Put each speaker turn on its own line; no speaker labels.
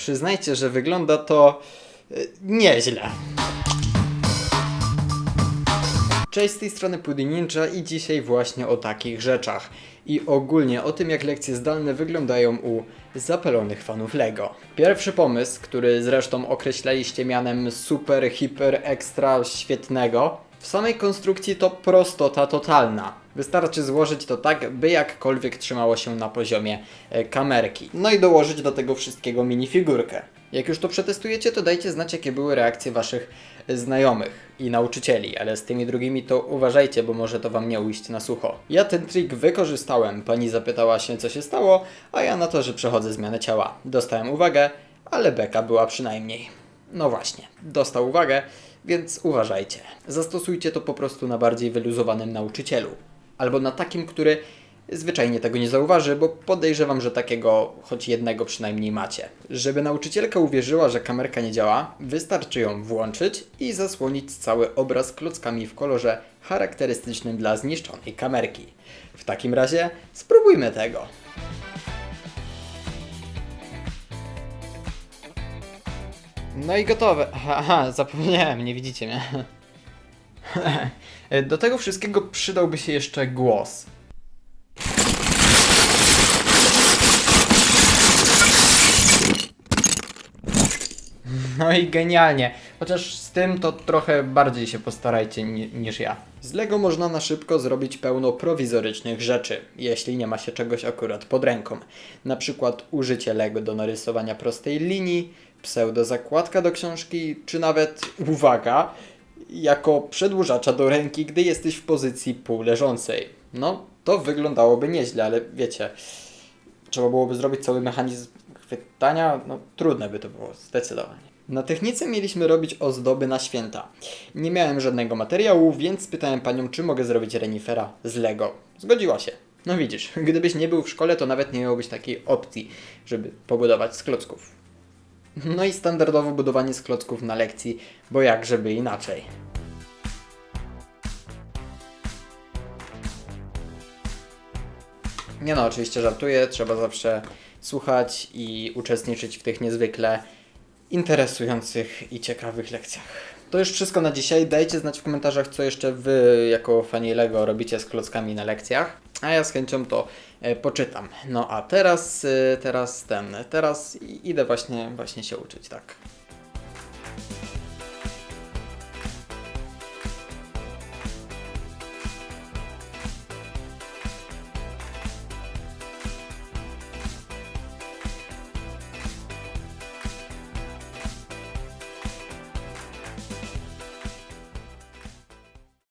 przyznajcie, że wygląda to y, nieźle. Cześć, z tej strony Pudy Ninja i dzisiaj właśnie o takich rzeczach. I ogólnie o tym, jak lekcje zdalne wyglądają u zapalonych fanów LEGO. Pierwszy pomysł, który zresztą określaliście mianem super, hiper, ekstra, świetnego, w samej konstrukcji to prostota totalna. Wystarczy złożyć to tak, by jakkolwiek trzymało się na poziomie e, kamerki. No i dołożyć do tego wszystkiego minifigurkę. Jak już to przetestujecie, to dajcie znać, jakie były reakcje waszych e, znajomych i nauczycieli, ale z tymi drugimi to uważajcie, bo może to wam nie ujść na sucho. Ja ten trik wykorzystałem. Pani zapytała się, co się stało, a ja na to, że przechodzę zmianę ciała. Dostałem uwagę, ale beka była przynajmniej. No właśnie, dostał uwagę, więc uważajcie. Zastosujcie to po prostu na bardziej wyluzowanym nauczycielu. Albo na takim, który zwyczajnie tego nie zauważy, bo podejrzewam, że takiego choć jednego przynajmniej macie. Żeby nauczycielka uwierzyła, że kamerka nie działa, wystarczy ją włączyć i zasłonić cały obraz klockami w kolorze charakterystycznym dla zniszczonej kamerki. W takim razie spróbujmy tego. No i gotowe. Aha, zapomniałem, nie widzicie mnie. Do tego wszystkiego przydałby się jeszcze głos. No i genialnie. Chociaż z tym to trochę bardziej się postarajcie ni niż ja. Z Lego można na szybko zrobić pełno prowizorycznych rzeczy, jeśli nie ma się czegoś akurat pod ręką. Na przykład użycie Lego do narysowania prostej linii, pseudo zakładka do książki, czy nawet, uwaga, jako przedłużacza do ręki, gdy jesteś w pozycji półleżącej. No, to wyglądałoby nieźle, ale wiecie, trzeba byłoby zrobić cały mechanizm chwytania, no trudne by to było, zdecydowanie. Na technice mieliśmy robić ozdoby na święta. Nie miałem żadnego materiału, więc spytałem panią, czy mogę zrobić renifera z Lego. Zgodziła się. No widzisz, gdybyś nie był w szkole, to nawet nie miałbyś takiej opcji, żeby pobudować z klocków. No i standardowo budowanie z klocków na lekcji, bo jak żeby inaczej. Nie no, oczywiście żartuję, trzeba zawsze słuchać i uczestniczyć w tych niezwykle interesujących i ciekawych lekcjach. To już wszystko na dzisiaj. Dajcie znać w komentarzach, co jeszcze Wy jako fani Lego robicie z klockami na lekcjach, a ja z chęcią to e, poczytam. No a teraz, e, teraz ten, teraz idę właśnie, właśnie się uczyć, tak.